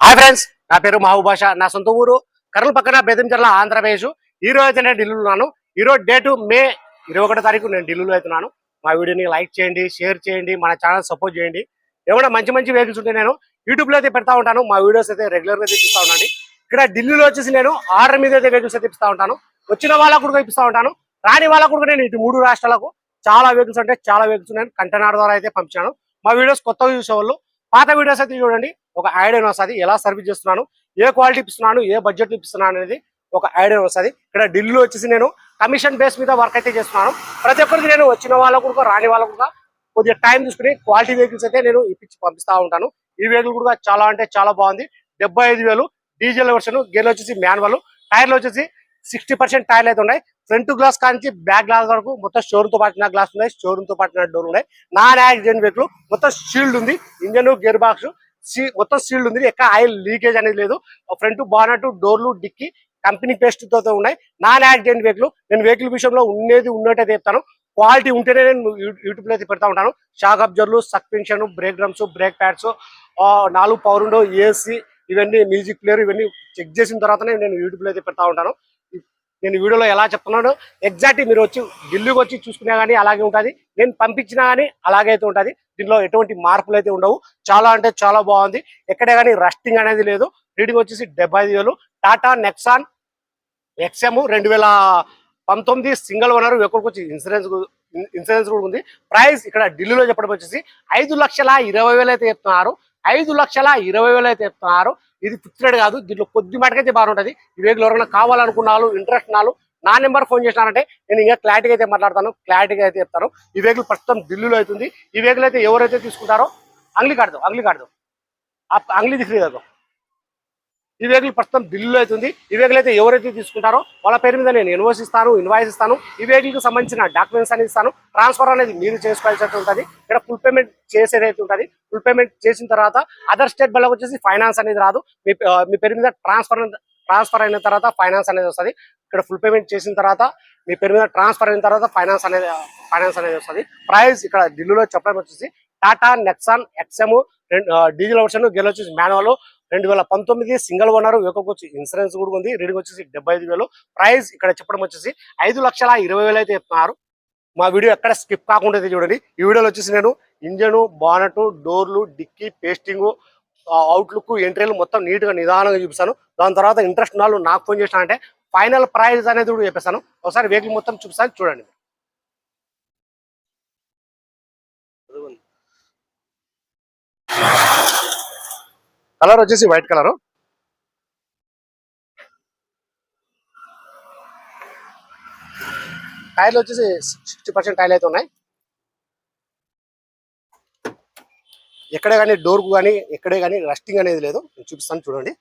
Hi friends నా పేరు మహబూబ్ నా సొంత ఊరు కర్నూలు పక్కన బెదంచెర్ల ఆంధ్రప్రదేశ్ ఈ రోజు అయితే నేను ఢిల్లీలో ఉన్నాను. ఈరోజు డేటు మే ఇరవై ఒకటో తారీఖు నేను ఢిల్లీలో అవుతున్నాను మా వీడియోని లైక్ చేయండి షేర్ చేయండి మన ఛానల్ సపోర్ట్ చేయండి. ఏమైనా మంచి మంచి వెహికల్స్ ఉంటే నేను యూట్యూబ్లో అయితే పెడతా ఉంటాను. మా వీడియోస్ అయితే రెగ్యులర్గా తెప్పిస్తా ఉండండి. ఇక్కడ ఢిల్లీలో వచ్చేసి నేను ఆర్డర్ మీద అయితే వెహికల్స్ అయితే ఇస్తా ఉంటాను. వచ్చిన వాళ్ళకు కూడా ఇప్పిస్తా ఉంటాను. రాని వాళ్ళకు కూడా నేను ఇటు మూడు రాష్ట్రాలకు చాలా వెహికల్స్ అంటే చాలా వెహికల్స్ నేను కంటైనర్ ద్వారా అయితే పంపించాను. మా వీడియోస్ కొత్తగా చూసేవాళ్ళు. పాత వీడియోస్ అయితే చూడండి. ఒక ఐడియా వస్తుంది. ఎలా సర్వీస్ చేస్తున్నాను? ఏ క్వాలిటీ ఇస్తున్నాను? ఏ బడ్జెట్ ఇస్తున్నాను అనేది ఒక ఐడియా వస్తుంది. ఇక్కడ ఢిల్లీలో వచ్చేసి నేను కమిషన్ బేస్ మీద వర్క్ అయితే చేస్తున్నాను. ప్రతి ఒక్కరికి నేను వచ్చిన వాళ్ళకు కూడా రాని వాళ్ళకు కూడా కొద్దిగా టైం తీసుకుని క్వాలిటీ వెహికల్స్ అయితే నేను ఇప్పించి పంపిస్తా ఉంటాను. ఈ వెహికల్ కూడా చాలా అంటే చాలా బాగుంది. డెబ్బై ఐదు వేలు డీజిల్ వర్షన్ గేర్ వచ్చేసి మాన్యువల్ టైర్లు వచ్చేసి సిక్స్టీ పర్సెంట్ టైర్లు అయితే ఉన్నాయి. ఫ్రంట్ గ్లాస్ కాంచి బ్యాక్ గ్లాస్ వరకు మొత్తం షోరూమ్తో పాటిన గ్లాస్ ఉన్నాయి. షోరూమ్తో పాటిన డోర్ ఉన్నాయి. నాన్ యాక్సిడెంట్ వెహికల్ మొత్తం షీల్డ్ ఉంది. ఇంజన్ గేర్ బాక్స్ మొత్తం సీల్డ్ ఉంది. ఎక్కడ ఆయిల్ లీకేజ్ అనేది లేదు. ఫ్రంట్ బానట్ డోర్లు డిక్కి కంపెనీ పేస్ట్తో ఉన్నాయి. Non accident vehicle. నేను వెహికల్ విషయంలో ఉండేది ఉన్నట్టే చెప్తాను. క్వాలిటీ ఉంటేనే నేను యూ- యూట్యూబ్లో అయితే పెడతా ఉంటాను. Shock అబ్జర్లు suspension brake drums brake pads నాలుగు పవర్ ఉండో ఏసీ ఇవన్నీ మ్యూజిక్ ప్లేయర్ ఇవన్నీ చెక్ చేసిన తర్వాతనే నేను యూట్యూబ్లో అయితే పెడతా ఉంటాను. నేను వీడియోలో ఎలా చెప్తున్నాను ఎగ్జాక్ట్ మీరు వచ్చి ఢిల్లీకి వచ్చి చూసుకున్నా కానీ అలాగే ఉంటుంది. నేను పంపించినా కానీ అలాగే అయితే ఉంటుంది. దీనిలో ఎటువంటి మార్పులు అయితే ఉండవు. చాలా అంటే చాలా బాగుంది. ఎక్కడే కానీ రస్టింగ్ అనేది లేదు. రీడింగ్ వచ్చేసి డెబ్బై ఐదు వేలు. టాటా నెక్సాన్ ఎక్స్ఎమ్ రెండు వేల పంతొమ్మిది సింగిల్ ఓనర్ ఎక్కడికి వచ్చి ఇన్సూరెన్స్ ఇన్సూరెన్స్ కూడా ఉంది. ప్రైస్ ఇక్కడ ఢిల్లీలో చెప్పడం వచ్చేసి ఐదు లక్షల ఇరవై వేలు అయితే చెప్తున్నారు. ఐదు లక్షల ఇరవై వేలు అయితే చెప్తున్నారు. ఇది ఫిక్స్డ్ కాదు. దీంట్లో కొద్ది మాటకైతే బాగుంటుంది ఈ వెహికల్ ఎవరైనా కావాలనుకున్న వాళ్ళు ఇంట్రెస్ట్ నాలు నా నెంబర్ ఫోన్ చేసినారంటే నేను ఇంకా క్లారిటీగా అయితే మాట్లాడతాను. క్లారిటీగా అయితే చెప్తాను. ఈ వెహికల్ ప్రస్తుతం ఢిల్లీలో అవుతుంది. ఈ వెహికల్ అయితే ఎవరైతే తీసుకుంటారో అంగ్లీ కాడదు అంగ్లీ కాడదు. అంగ్లీ దిఖలేదు ఈ వెహికల్ ప్రస్తుతం ఢిల్లీలో అవుతుంది ఈ వెహికల్ అయితే ఎవరైతే తీసుకుంటారో వాళ్ళ పేరు మీద నేను ఇన్వాయిస్ ఇస్తాను ఇన్వాయిస్ ఇస్తాను. ఈ వెహికల్కి సంబంధించిన డాక్యుమెంట్స్ అనేది ఇస్తాను. ట్రాన్స్ఫర్ అనేది మీరు చేసుకోవాల్సి ఉంటుంది. ఇక్కడ ఫుల్ పేమెంట్ చేసేదైతే ఉంటుంది. ఫుల్ పేమెంట్ చేసిన తర్వాత అదర్ స్టేట్ వాళ్ళకి వచ్చేసి ఫైనాన్స్ అనేది రాదు. మీ మీ పేరు మీద ట్రాన్స్ఫర్ ట్రాన్స్ఫర్ అయిన తర్వాత ఫైనాన్స్ అనేది వస్తుంది. ఇక్కడ ఫుల్ పేమెంట్ చేసిన తర్వాత మీ పేరు మీద ట్రాన్స్ఫర్ అయిన తర్వాత ఫైనాన్స్ అనేది ఫైనాన్స్ అనేది వస్తుంది. ప్రైస్ ఇక్కడ ఢిల్లీలో చెప్పడం వచ్చేసి Tata Nexon XM diesel version గెల్ వచ్చేసి మాన్యువల్ రెండు వేల పంతొమ్మిది సింగిల్ ఓనర్ వెహికల్కి వచ్చి ఇన్సూరెన్స్ కూడా ఉంది. రీడింగ్ వచ్చేసి డెబ్బై ఐదు వేలు. ప్రైస్ ఇక్కడ చెప్పడం వచ్చేసి ఐదు లక్షల ఇరవై వేలు అయితే చెప్తున్నారు. మా వీడియో ఎక్కడ స్కిప్ కాకుండా అయితే చూడండి. ఈ వీడియోలో వచ్చేసి నేను ఇంజన్ బానట్ డోర్లు డిక్కీ పేస్టింగ్ అవుట్లుక్ ఎంట్రీలు మొత్తం నీట్గా నిదానంగా చూపిస్తాను. దాని తర్వాత ఇంట్రెస్ట్ వాళ్ళు నాకు ఫోన్ చేసిన అంటే ఫైనల్ ప్రైస్ అనేది కూడా చెప్పేస్తాను. ఒకసారి వెహికల్ మొత్తం చూపిస్తాను. చూడండి. కలర్ వచ్చేసి వైట్ కలర్. టైర్లు వచ్చేసి సిక్స్టీ పర్సెంట్ టైర్లు అయితే ఉన్నాయి. ఎక్కడే కానీ డోర్కు కానీ ఎక్కడే కానీ రస్టింగ్ అనేది లేదు. నేను చూపిస్తాను చూడండి.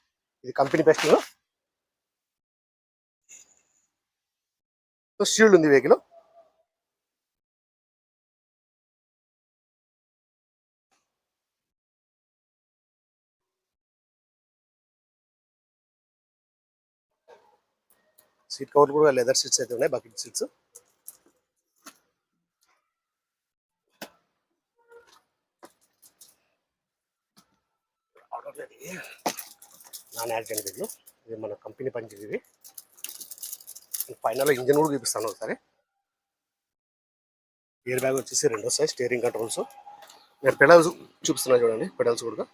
ఇది కంపెనీ పెస్టింగ్ షీల్డ్ ఉంది వెహికల్. సీట్ కవర్ కూడా లెదర్ సీట్స్ అయితే ఉన్నాయి బకెట్ సీట్స్. నాన్ యాక్సిడెంట్ వీళ్ళు ఇది మన కంపెనీ పనిచేది ఇది ఫైనల్ ఇంజన్ కూడా చూపిస్తాను ఒకసారి. ఇయర్ బ్యాగ్ వచ్చేసి రెండో సైజ్ స్టీరింగ్ కంట్రోల్స్ నేను పెడల్స్ చూపిస్తున్నా చూడండి పెడల్స్ కూడా.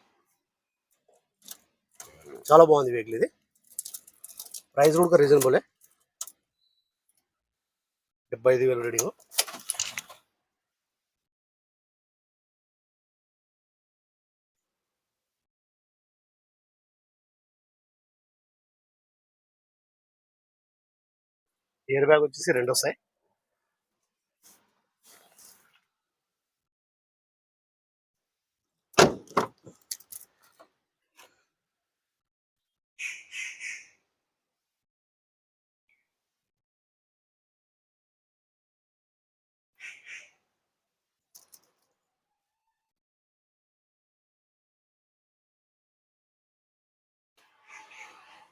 చాలా బాగుంది వెహికల్ ఇది. ప్రైస్ కూడా రీజనబులే డెబ్బై ఐదు వేలు రేడియో ఇయర్ బ్యాగ్ వచ్చేసి రెండు వస్తాయి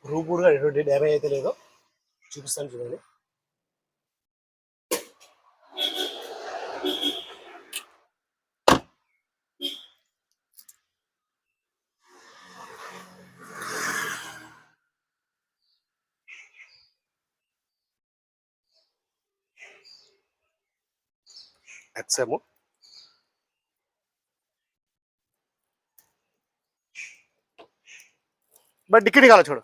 రూమ్ కూడా ఎటువంటి డ్యామేజ్ అయితే లేదో చూపిస్తాను చూడండి. ఎక్సేమో బట్ డిక్కిడి కావాలి చూడు.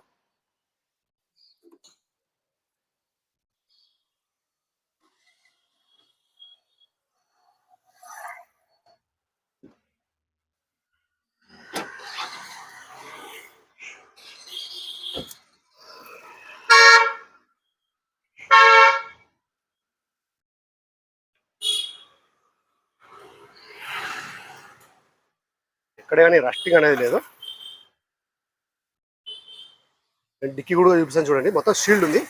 ఎక్కడ కానీ రస్టింగ్ అనేది లేదు. నేను డిక్కీ కూడా చూపిస్తాను చూడండి. మొత్తం షీల్డ్ ఉంది.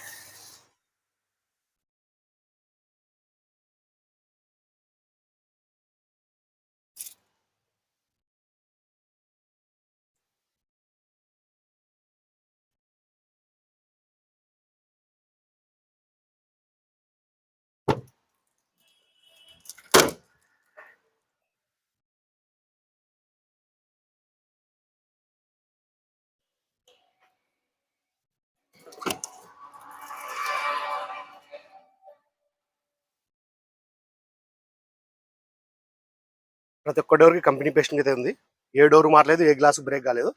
ప్రతి ఒక్క డోర్కి కంపెనీ పేస్టింగ్ అయితే ఉంది ఏ డోర్ మారలేదు ఏ గ్లాస్ బ్రేక్ కాలేదు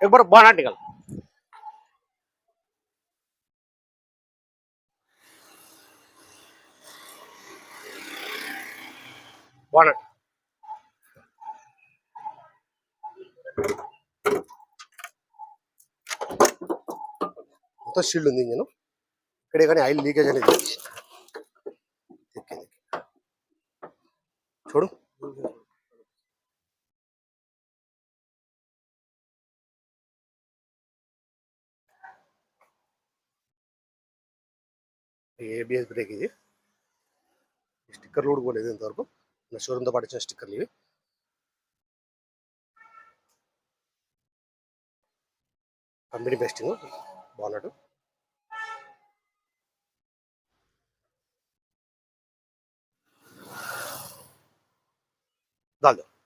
एक बार बाहर निकल బాగున్నాడు మొత్తం షీల్డ్ ఉంది ఇంజను. ఇక్కడే కానీ ఆయిల్ లీకేజ్ అనేది చూడు. ఏబిఎస్ బ్రేక్ ఇది. స్టిక్కర్ లోడ్ పోలేదు ఇంతవరకు. షోరూమ్తో పాటు వచ్చిన స్టిక్కర్లు ఇవి. కంపెనీ బెస్టింగ్ బాగున్నాడు దాదాపు